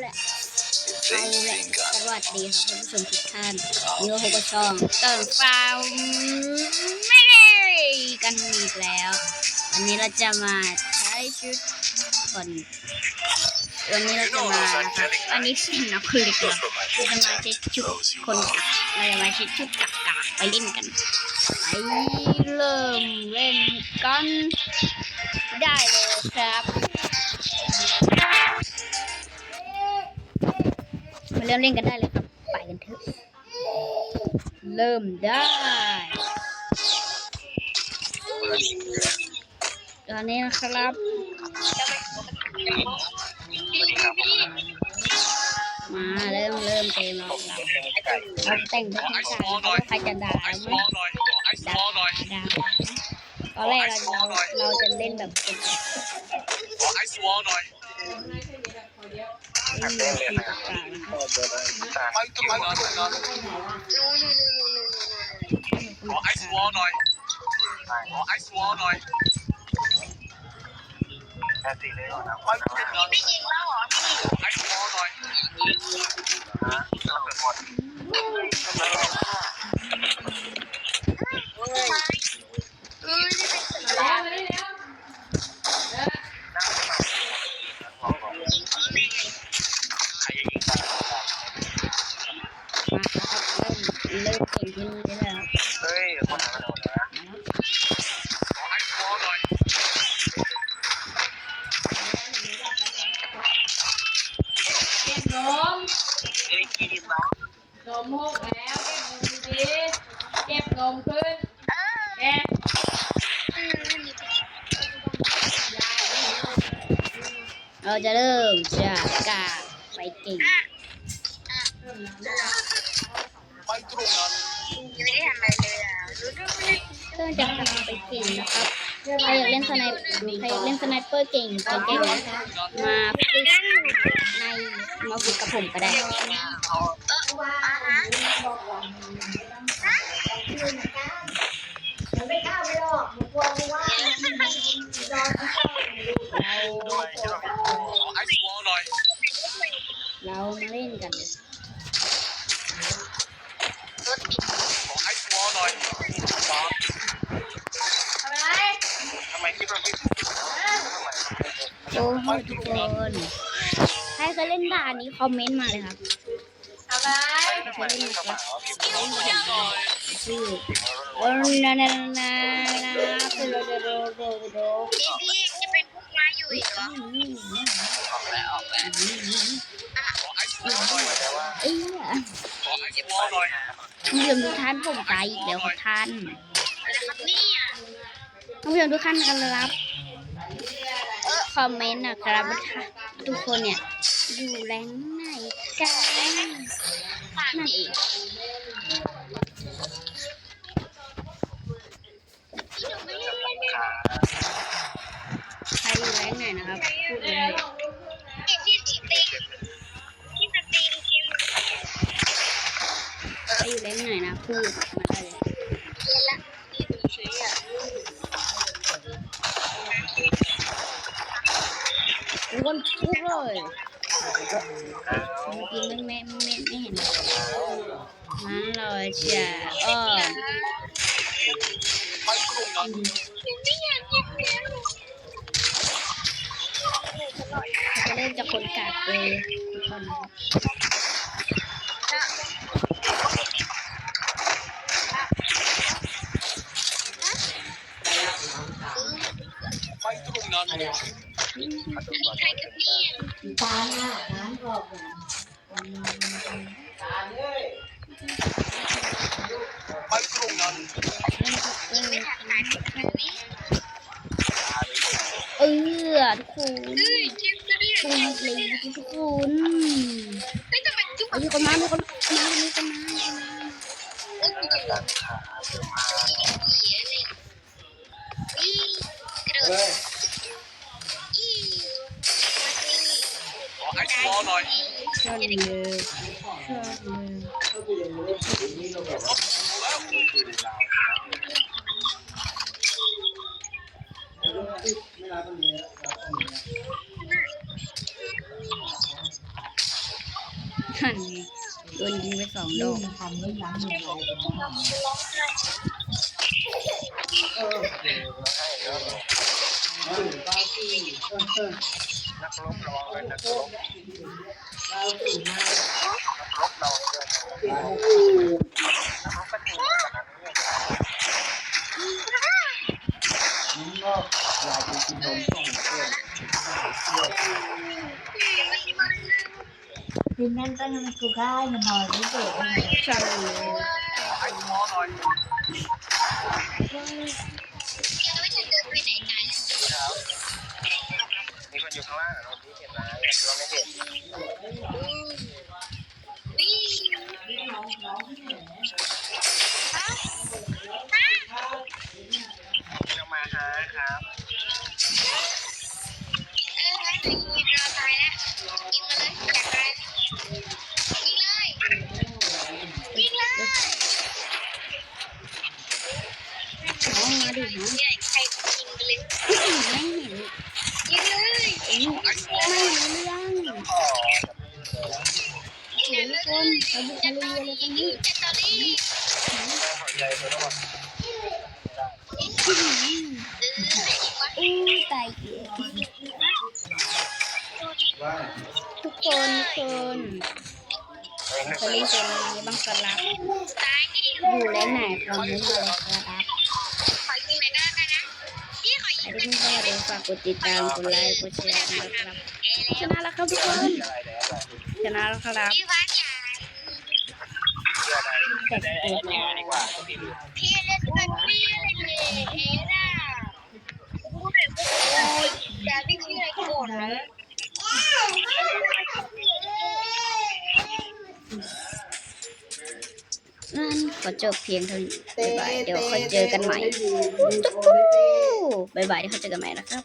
แหละเอาแหละสวัสดีครับท่านผู้ชมทุกท่านนี่ก็พบกับช่องเติมฟาวไม่ได้กันอีกแล้ว วันนี้เราจะมาใช้ชุดคนวันนี้เราจะมานะครับอันนี้เป็นนักคลิกเหรอเราจะมาใช้ชุดคนกักเราจะมาใช้ชุดกักกักไปเล่นกัน ไปเริ่มเล่นกันได้เลยครับ เริ่มเล่นกันได้เลยครับ ไปกันเถอะ เริ่มได้ ตอนนี้นะครับมาเริ่มเริ่มเกมแล้วครับเราแต่งเป็นทางการใครจะด่าไหมด่าด่าตอนแรกเราเราจะเล่นแบบไอซ์บอลหน่อย เล่นแบบเป็นต่างๆนะครับไปตรงนั้นขอไอซ์บอลหน่อยขอไอซ์บอลหน่อยไปตรงนั้นไอซ์บอลหน่อยมา เริ่มเริ่มเก่งขึ้นเรื่อยๆครับขอไอซ์บอลหน่อยเก็บนมนมหกแล้วเก็บนมดีๆเก็บนมขึ้นเก็บเราจะเริ่มจากกาไปเก่ง ไปตรงนั้นเริ่มจากกาไปเก่งนะครับใครอยากเล่นสไนเปอร์ใครอยากเล่นสไนเปอร์เก่งเก่งๆนะมาฝึกในมาฝึกกับผมก็ได้เรามาเล่นกันเลย ขอไอซ์บอลหน่อย ทำอะไร ทำไมคิดว่าพี่ โอ้โหทุกคนใครเคยเล่นด่านนี้คอมเมนต์มาเลยครับอะไรเคยเล่นนะครับเล่นเห็นเลยชื่อโอ้นานานานาคือโรโรโรโรโรพี่จะเป็นพวกม้าอยู่อีกเหรอขอไอซ์บอลหน่อยเอ้ยขอไอซ์บอลหน่อยท่านผู้ชมทุกท่านผมตายอีกแล้วครับท่านอะไรครับเนี่ยท่านผู้ชมทุกท่านครับ อมเมนต์นะครับทุกคนเนี่ยอยู่แรงไหนกันนั่นเองใครอยู่แรงไหนนะครับพูดเลยใครอยู่แรงไหนนะพูดมาได้เลย เรียนละที่ดูเฉยอะ ทุกคนพูดเล ยเมื่อกี้ไม่ไม่ไม่ไม่เห็นเลยงั้นเราจะอ้อมไปตรงนั้นไม่อยากเรียนเรียนจะเริ่มจากคนกากเลยทุกคนไปตรงนั้น อันนี้ใครกับเนี่ยไปตรงนั้นไม่ทันสายสุดเลยนี่เออทุกคนเฮ้ยเจ็บจะเรียกคุณเลยทุกคนไม่ต้องเป็นจุ๊บเอ้ยมีคนมามีคนมามีคนมา อไอซ์บอลหน่อยชอบเลยชอบเลยนั่นไงโดนยิงไปสองดอกร้องไห้ นักรบระวังเลยนักรบนักรบเราเดินนักรบก็ถูกนะทีนั้นก็ยังกูค่ายมันนอนไม่เจ็บเลยใช่เลยไอ้วอหน่อย ดิฮะเนี่ยใครยิงไปเลยไม่เห็นยิงเลยเองไม่รู้เรื่องอ๋อยิงทุกเลคนยเขาบุกทะเลเลยตรงนี้จะตอรี่หัวใจไปแล้วอะอู้ตายเกลียทุกคนทุกคนเคยเล่นเกมนี้บ้างครับตายนี่อยู่และไหนคอมเมนต์มาเลยครับ พี่ขอใครยิงที่กันเพิ่งเข้ามาดูฝากกดติดตามกดไลค์กดแชร์นะครับชนะแล้วครับทุกคนอะไรแล้วอะไรชนะแล้วครับพี่วัดอย่าเชื่ออะไรแต่ไอ้เนี่ยดีกว่าพี่เล่นกันพี่เลยเอ๊ะน่ะพูดแบบโอ้ยอย่าพี่ชื่ออะไรโกรธนะ นั่น ขอจบเพียงเท่านี้บ๊ายบายเดี๋ยวค่อยเจอกันใหม่เต้บ๊ายบายเดี๋ยวค่อยเจอกันใหม่นะครับ